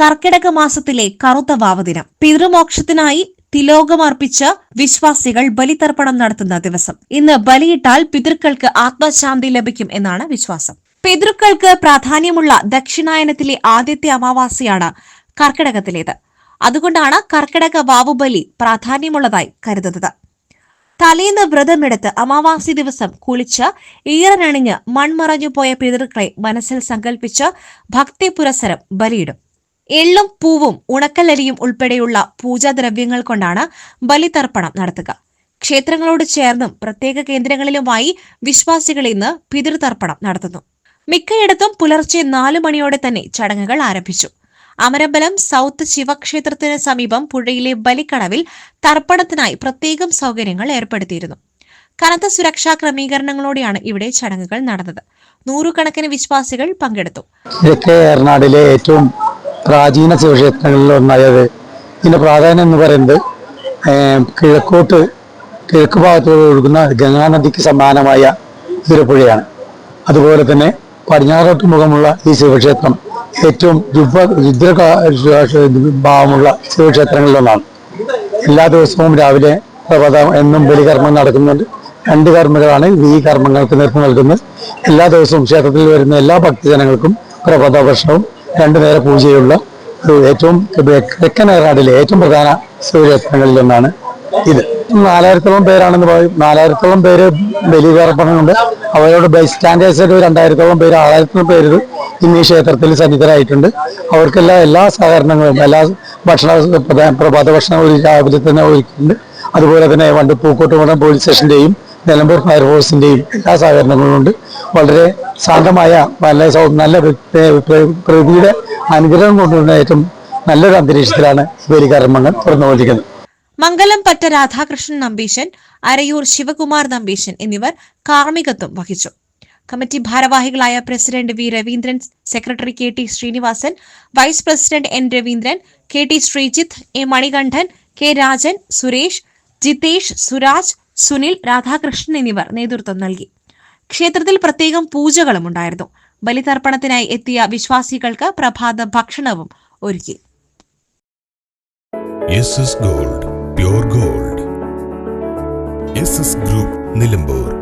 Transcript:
കർക്കിടക മാസത്തിലെ കറുത്ത വാവ് ദിനം പിതൃമോക്ഷത്തിനായി തിലോകമർപ്പിച്ച് വിശ്വാസികൾ ബലിതർപ്പണം നടത്തുന്ന ദിവസം. ഇന്ന് ബലിയിട്ടാൽ പിതൃക്കൾക്ക് ആത്മശാന്തി ലഭിക്കും എന്നാണ് വിശ്വാസം. പിതൃക്കൾക്ക് പ്രാധാന്യമുള്ള ദക്ഷിണായനത്തിലെ ആദ്യത്തെ അമാവാസിയാണ് കർക്കിടകത്തിലേത്. അതുകൊണ്ടാണ് കർക്കിടക വാവുബലി പ്രാധാന്യമുള്ളതായി കരുതുന്നത്. തലേന്ന് വ്രതമെടുത്ത് അമാവാസി ദിവസം കുളിച്ച് ഈറനണിഞ്ഞ് മൺമറഞ്ഞു പോയ പിതൃക്കളെ മനസ്സിൽ സങ്കല്പിച്ച് ഭക്തി പുരസരം ബലിയിടും. എള്ളും പൂവും ഉണക്കലരിയും ഉൾപ്പെടെയുള്ള പൂജാദ്രവ്യങ്ങൾ കൊണ്ടാണ് ബലിതർപ്പണം നടത്തുക. ക്ഷേത്രങ്ങളോട് ചേർന്നും പ്രത്യേക കേന്ദ്രങ്ങളിലുമായി വിശ്വാസികൾ ഇന്ന് പിതൃതർപ്പണം നടത്തുന്നു. മിക്കയിടത്തും പുലർച്ചെ നാലു മണിയോടെ തന്നെ ചടങ്ങുകൾ ആരംഭിച്ചു. അമരമ്പലം സൗത്ത് ശിവക്ഷേത്രത്തിന് സമീപം പുഴയിലെ ബലിക്കടവിൽ തർപ്പണത്തിനായി പ്രത്യേകം സൗകര്യങ്ങൾ ഏർപ്പെടുത്തിയിരുന്നു. കനത്ത സുരക്ഷാ ക്രമീകരണങ്ങളോടെയാണ് ഇവിടെ ചടങ്ങുകൾ നടന്നത്. നൂറുകണക്കിന് വിശ്വാസികൾ പങ്കെടുത്തു. ഇതൊക്കെ ഏറ്റവും പ്രാചീന ശിവക്ഷേത്രങ്ങളിൽ ഒന്നായത് ഇതിന്റെ പ്രാധാന്യം എന്ന് പറയുന്നത് കിഴക്കോട്ട് കിഴക്ക് ഭാഗത്തോട് ഒഴുകുന്ന ഗംഗാനദിക്ക് സമാനമായ ഒരു പുഴയാണ്. അതുപോലെ തന്നെ പടിഞ്ഞാറോട്ട് മുഖമുള്ള ഈ ശിവക്ഷേത്രം ഏറ്റവും രുദ്ര രുദ്ര ഭാവമുള്ള ശിവക്ഷേത്രങ്ങളിലൊന്നാണ്. എല്ലാ ദിവസവും രാവിലെ പ്രഭാതം എന്നും ബലികർമ്മം നടക്കുന്നുണ്ട്. രണ്ട് കർമ്മങ്ങളാണ് ഈ കർമ്മങ്ങൾക്ക് നേതൃത്വം നൽകുന്നത്. എല്ലാ ദിവസവും ക്ഷേത്രത്തിൽ വരുന്ന എല്ലാ ഭക്തജനങ്ങൾക്കും പ്രഭാത ഭക്ഷണവും രണ്ടു നേര പൂജയുള്ള ഏറ്റവും തെക്കൻ ഏറാടിലെ ഏറ്റവും പ്രധാന ശിവക്ഷേത്രങ്ങളിലൊന്നാണ് ഇത്. നാലായിരത്തോളം പേരാണെന്ന് പറയും നാലായിരത്തോളം പേര് ബലികർപ്പണമുണ്ട് അവരോട് ബൈ സ്റ്റാൻഡേഴ്സ് ഒരു രണ്ടായിരത്തോളം പേര് ആറായിരത്തോളം പേര് ഇന്ന് ഈ ക്ഷേത്രത്തിൽ സന്നിധരായിട്ടുണ്ട് അവർക്കെല്ലാം എല്ലാ സഹകരണങ്ങളും എല്ലാ ഭക്ഷണ പ്രഭാത ഭക്ഷണം ഒരു രാവിലെ തന്നെ ഒരുക്കിയിട്ടുണ്ട്. അതുപോലെ തന്നെ വണ്ടി പൂക്കോട്ടുമടം പോലീസ് സ്റ്റേഷന്റെയും നിലമ്പൂർ ഫയർഫോഴ്സിന്റെയും എല്ലാ സഹകരണങ്ങളും വളരെ ശാന്തമായ നല്ല നല്ല പ്ര- പ്ര- പ്രകൃതിയുടെ അനുഗ്രഹം കൊണ്ടുള്ള ഏറ്റവും നല്ലൊരു അന്തരീക്ഷത്തിലാണ് ബലികാരമ്മങ്ങൾ തുറന്നുകൊണ്ടിരിക്കുന്നത് മംഗലം പറ്റ രാധാകൃഷ്ണൻ നമ്പീശൻ അരയൂർ ശിവകുമാർ നമ്പീശൻ എന്നിവർ കാർമ്മികത്വം വഹിച്ചു. കമ്മിറ്റി ഭാരവാഹികളായ president V Raveendran secretary K T Sreenivasan vice president N Raveendran K T Sreejith A Manikandan K Rajan Suresh Jithesh Suraj Sunil Radhakrishnan എന്നിവർ നേതൃത്വം നൽകി. ക്ഷേത്രത്തിൽ പ്രത്യേകം പൂജകളും ഉണ്ടായിരുന്നു. ബലിതർപ്പണത്തിനായി എത്തിയ വിശ്വാസികൾക്ക് പ്രഭാത ഭക്ഷണവും ഒരുക്കി. Gold gold. ഗ്രൂപ്പ് നിലമ്പൂർ.